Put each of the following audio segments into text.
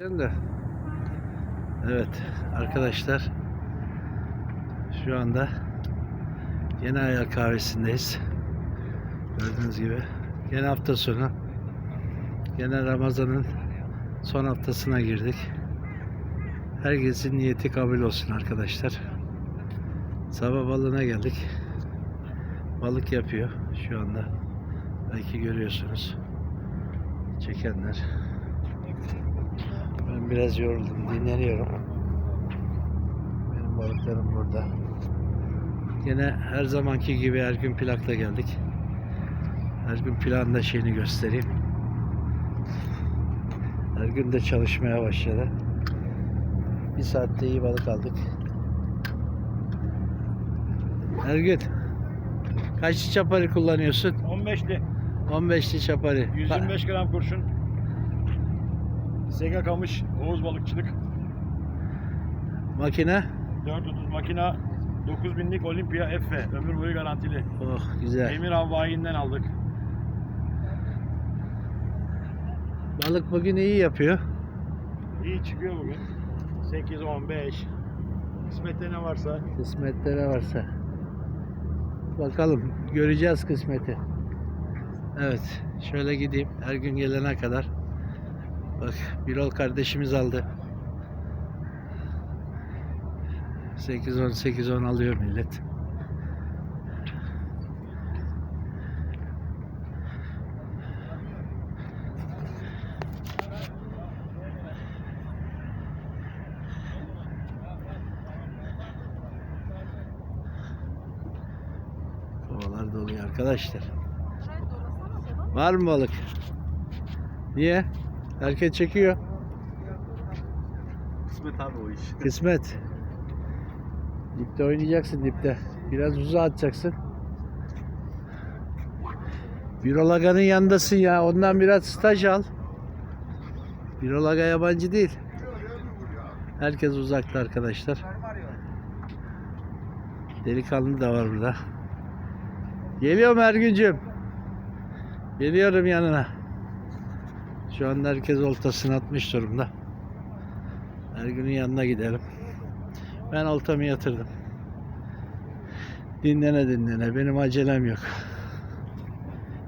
de. Evet arkadaşlar şu anda yine ayak kahvesindeyiz. Gördüğünüz gibi yine hafta sonu yine Ramazan'ın son haftasına girdik. Herkesin niyeti kabul olsun arkadaşlar. Sabah balığına geldik. Balık yapıyor şu anda. Belki görüyorsunuz. Çekenler. Biraz yoruldum, dinleniyorum. Benim balıklarım burada. Yine her zamanki gibi her gün plakla geldik. Her gün planda şeyini göstereyim. Her gün de çalışmaya başladı. Bir saatte iyi balık aldık. Her gün kaç çapari kullanıyorsun? 15'li. 15'li çapari. 125 gram kurşun. Sega kamış. Oğuz balıkçılık. Makine? 430 makina. 9000'lik Olympia F. Ömür boyu garantili. Oh güzel. Emir Havvai'nden aldık. Balık bugün iyi yapıyor. İyi çıkıyor bugün. 8, 15. Kısmette ne varsa. Kısmette ne varsa. Bakalım göreceğiz kısmeti. Evet şöyle gideyim her gün gelene kadar. Bak Birol kardeşimiz aldı. 8-10 8-10 alıyor millet. Kovalar doluyor arkadaşlar. Var mı balık? Niye? Herkes çekiyor. Kısmet abi o iş. Kısmet. Dipte oynayacaksın dipte. Biraz uzağa atacaksın. Birolaga'nın yanındasın ya. Ondan biraz staj al. Birolaga yabancı değil. Herkes uzakta arkadaşlar. Delikanlı da var burada. Geliyorum Ergüncüm. Geliyorum yanına. Şu anda herkes oltasını atmış durumda. Ergün'ün yanına gidelim. Ben oltamı yatırdım. Dinlene dinlene. Benim acelem yok.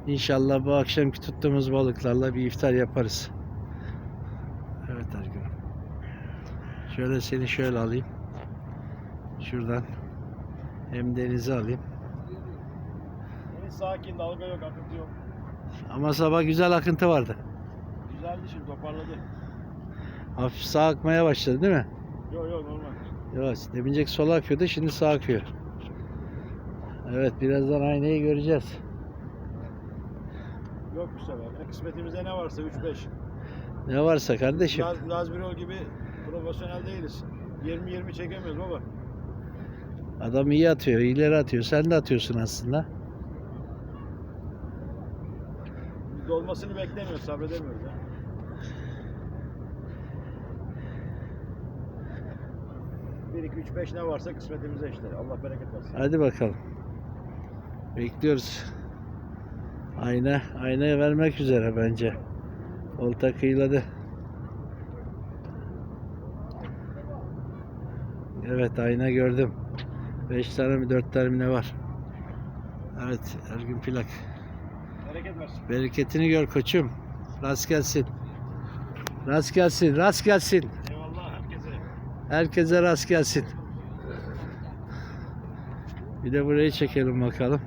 İnşallah bu akşamki tuttuğumuz balıklarla bir iftar yaparız. Evet Ergün. Şöyle seni şöyle alayım. Şuradan. Hem denize alayım. Deniz sakin, dalga yok, akıntı yok. Ama sabah güzel akıntı vardı. Güzeldi şimdi toparladı. Hafif sağ akmaya başladı değil mi? Yok yok normal. Evet. Demincek sola akıyordu. Şimdi sağ akıyor. Evet. Birazdan aynayı göreceğiz. Yok bu sefer. Kısmetimize ne varsa 3-5. Ne varsa kardeşim. Laz, Laz Birol gibi profesyonel değiliz. 20-20 çekemiyoruz baba. Adam iyi atıyor, ileri atıyor. Sen de atıyorsun aslında. Dolmasını beklemiyoruz, sabredemiyoruz ya. Bir, iki, üç, beş ne varsa kısmetimize işte. Allah bereket versin. Hadi bakalım. Bekliyoruz. Ayna, aynaya vermek üzere bence. Olta kıyıladı. Evet ayna gördüm. 5 tane mi 4 tane mi ne var? Evet Ergün plak. Bereket versin. Bereketini gör koçum. Rast gelsin. Rast gelsin, rast gelsin. Herkese rast gelsin. Bir de burayı çekelim bakalım.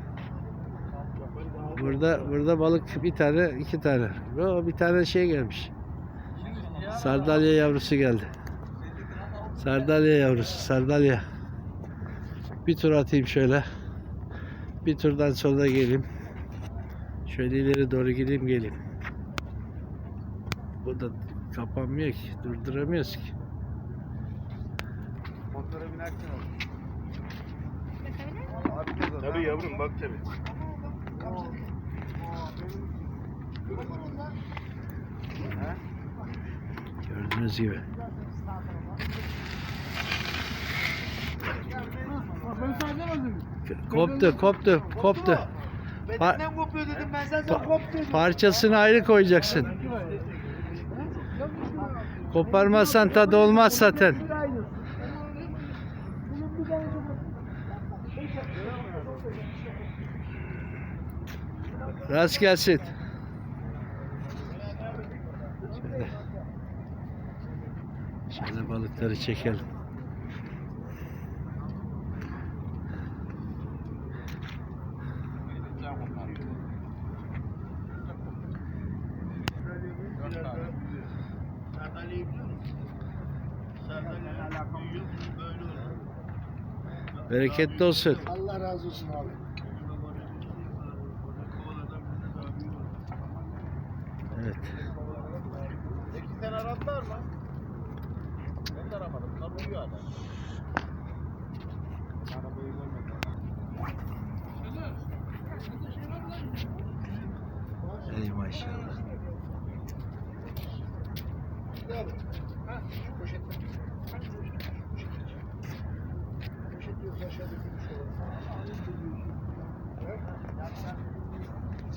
Burada burada balık bir tane, iki tane. O bir tane şey gelmiş. Sardalya yavrusu geldi. Sardalya yavrusu, sardalya. Bir tur atayım şöyle. Bir turdan sonra geleyim. Şöyle ileri doğru gideyim geleyim. Bu da kapanmıyor ki. Durduramıyoruz ki. Motora binerken Tabii yavrum bak tabii. Gördüğünüz gibi. Koptu, koptu, koptu. Pa- Bedenden kopuyor dedim ben sen Pa- sen kop dedim. parçasını ayrı koyacaksın. Koparmazsan tadı olmaz zaten. Rast gelsin. Şöyle. Şöyle balıkları çekelim. Bereketli olsun. Allah razı olsun abi. Evet. Peki sen aradılar mı? Ben de aramadım. Bunlar uyuyor hala. Arabayı görmedim. Ey maşallah. Poşet yok aşağıda bir şey var.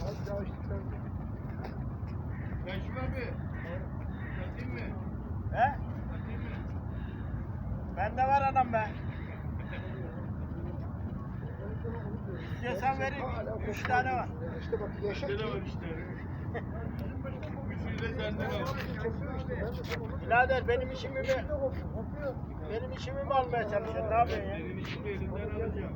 Az yavaş dikkat et. Yaşım abi. Satayım mı? He? Bende var anam be. İstiyorsan vereyim. Üç tane var. İşte bak yaşa ki. işte. Üçü de sende var. Kopuyor işte. Ben de sana onu Birader benim işimi mi? Benim işimi mi almaya çalışıyorsun? Ne yapıyorsun ya? Benim işimi elinden alacağım.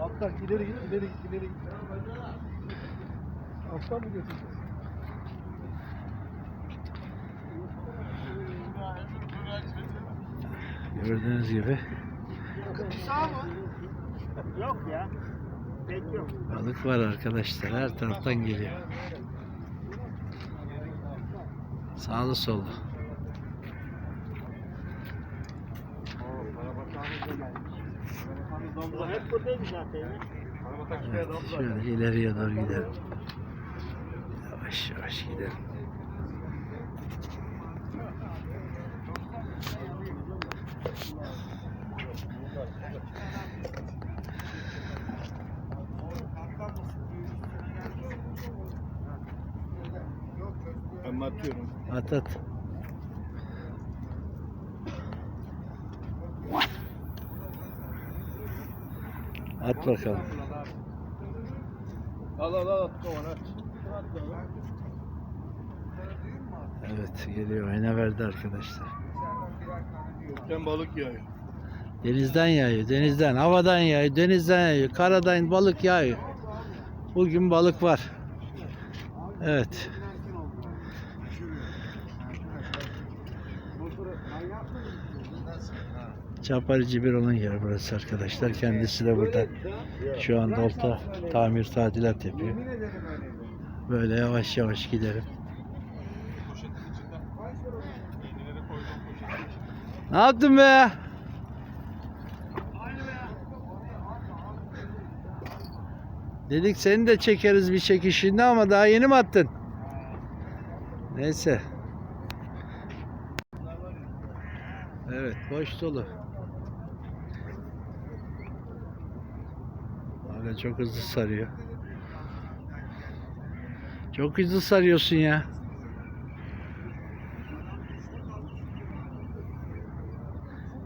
Alttan ileri git, ileri git, ileri git. Alttan mı götüreceğiz? Gördüğünüz gibi? Yok ya. Balık var arkadaşlar. Her taraftan geliyor. Sağlı sollu. Evet, şöyle ileriye doğru gidelim. Yavaş yavaş gidelim. Ben atıyorum. At at. At bakalım. Al al al at kovan at. Evet geliyor. Ayna verdi arkadaşlar. Sen balık yağıyor. Denizden yağıyor. Denizden. Havadan yağıyor. Denizden yağıyor. Karadan balık yağıyor. Bugün balık var. Evet. Çaparıcı bir onun yeri burası arkadaşlar. Kendisi de burada. Şu anda olta tamir tadilat yapıyor. Böyle yavaş yavaş gidelim. Ne yaptın be? Dedik seni de çekeriz bir çekişinde ama daha yeni mi attın? Neyse. Evet boş dolu. Abi çok hızlı sarıyor. Çok hızlı sarıyorsun ya.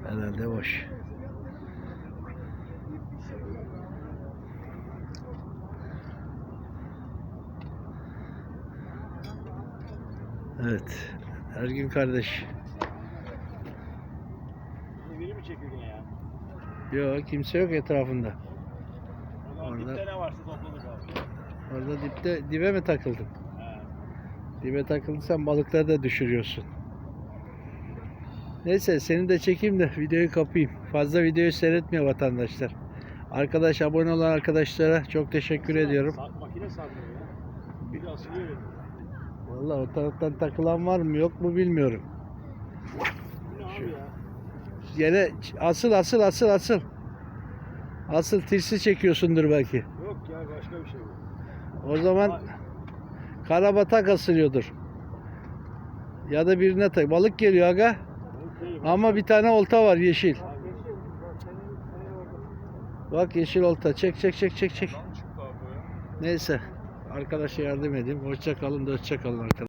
Herhalde boş. Evet. Ergün kardeş. Biri mi çekildin ya? Yok kimse yok etrafında. Orada dipte ne varsa topladık abi. Orada dipte dibe mi takıldın? He. Dibe takıldıysan balıkları da düşürüyorsun. Neyse seni de çekeyim de videoyu kapayım. Fazla videoyu seyretmiyor vatandaşlar. Arkadaş abone olan arkadaşlara çok teşekkür ediyorum. Sa- makine sarmıyor ya. Bir de asılıyor. Vallahi o taraftan takılan var mı yok mu bilmiyorum. Ya? Yine asıl asıl asıl asıl. Asıl tirsi çekiyorsundur belki. Yok ya başka bir şey bu. O zaman karabatak asılıyordur. Ya da birine tak. Balık geliyor aga. Ama bir tane olta var yeşil. Bak yeşil olta. Çek çek çek çek çek. Neyse. Arkadaşa yardım edeyim. Hoşça kalın hoşça kalın arkadaşlar.